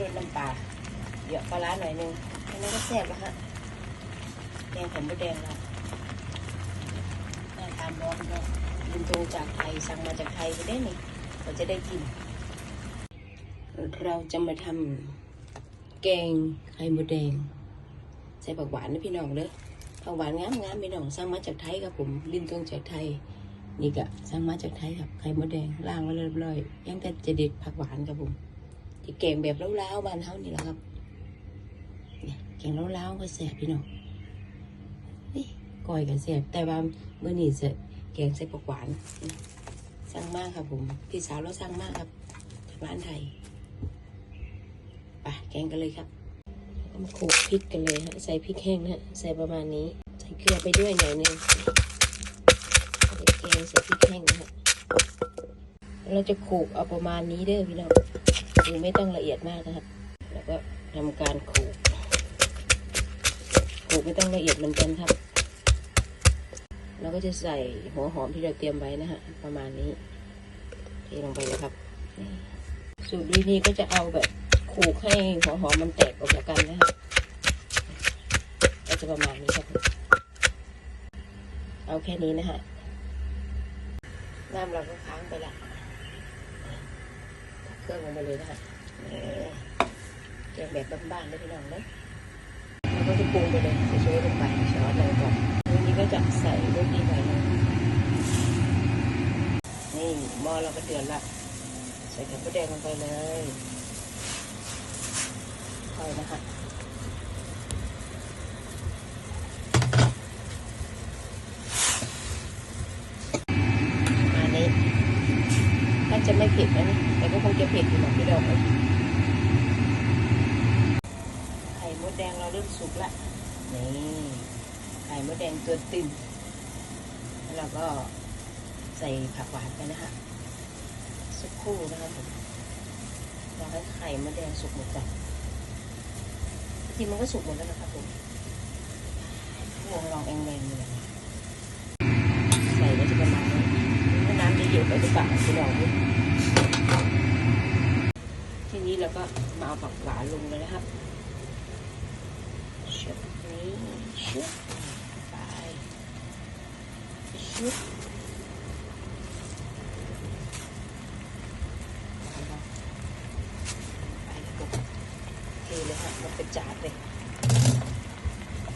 รสน้ำปลาเยอะปลาร้าหน่อยนึงแค่นั้นก็แซ่บแล้วฮะแกงไข่มดแดงเราน่าทานร้อนเนาะยินตรงจากไทยสั่งมาจากไทยก็ได้นี่เราจะได้กิน เราจะมาทำแกงไข่มดแดง ใส่ผักหวานนะพี่น้องเด้อผักหวานงามงามๆพี่น้องสั่งมาจากไทยครับผมลินตรงจากไทยนี่ก็สั่งมาจากไทยครับไข่มดแดงล่างไว้เรียบร้อยยังแต่จะเด็ดผักหวานครับผม ที่แกงแบบเล้าวๆบ้านเฮานี่แหละครับเนี่งเล้าวๆก็แสบพี่น้องก้อยก็แสบแต่ว่าเมื่อนี้จะแกงใส่ผักหวานนี่สั่งมากครับผมพี่สาวเราสั่งมากครับจากร้านไทยไปแกงกันเลยครับก็มาโขลกพริกกันเลยฮะใส่พริกแห้งนะใส่ประมาณนี้ใส่เกลือไปด้วยหน่อยหนึงใส่แกงใส่พริกแห้งนะฮะเราจะโขลกเอาประมาณนี้เด้อพี่น้อง คือไม่ต้องละเอียดมากนะครับ แล้วก็ทำการขลกโขลกไม่ต้องละเอียดเหมือนกันครับ เราก็จะใส่หัวหอมที่เราเตรียมไว้นะฮะประมาณนี้เทลงไปเลยครับสูตรวิธีก็จะเอาแบบขูกให้หัวหอมมันแตกออกจากกันนะครับก็จะประมาณนี้ครับ เอาแค่นี้นะฮะน้ำเราก็ค้างไปละ เครื่องลงไปเลยนะฮะนี่องแบบบ้านๆได้พี่น้องเนะแล้วก็จะปรุงไปเลยใส่ช่วยลงไปช้อนอะไรก่อนวันนี้ก็จะใส่ลูกนี้ไปนะนี่หม้อเราก็เดือดละใส่ไข่มดแดงลงไปเลยค่อยนะคะมานี้ น่าจะไม่เผ็ดนะนี่แต่ก็คงจะเผ็ดอยู่หรอกพี่ดอกเลยไข่มดแดงเราเริ่มสุกละนี่ไข่มดแดงตัวตึงแล้วเราก็ใส่ผักหวานไปนะฮะสักครู่นะครับผมรอให้ไข่มดแดงสุกหมดก่อนจริงมันก็สุกหมดแล้วนะครับผมวงลองเองแรงเลยใส่ไว้จะประมาณนี้ถ้าน้ำจะเยอะไปหรือเปล่าคุณลองดู ทีนี้เราก็มาเอาผักหวานลงเลยนะครับชุบนี้ชุบไปชุบไปครับผมเทเลยค่ะมันเป็นจานเลย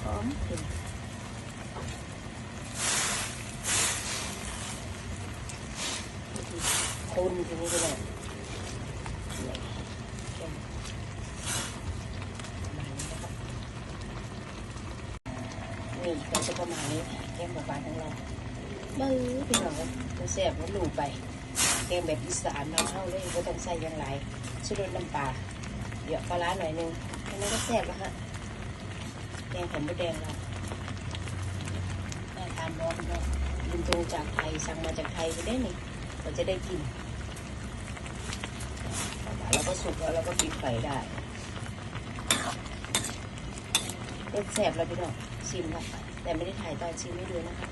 หอมกลิ่นคนทีนี้ก็ได้เนี่ยเข้มประมาณนี้นะครับ นี่ก็จะประมาณนี้แกงหมูปลาของเรามือพี่น้องครับจะแซ่บมันหลูไปแกงแบบอีสานเราเข้าเลยก็ต้องใส่ยังไรชุดรสน้ำปลาเดี๋ยวปลาร้าหน่อยนึงแค่นั้นก็แซ่บแล้วฮะแกงไข่มดแดงเราน่าทานร้อนเนาะยินตรงจากไทยสั่งมาจากไทยก็ได้นี่เราจะได้กินแล้วก็สุกแล้วเราก็ปิดไฟได้ เป็นแสบแล้วพี่น้อกชิมแล้วแต่ไม่ได้ถ่ายตอนชิมให้ดูนะคะ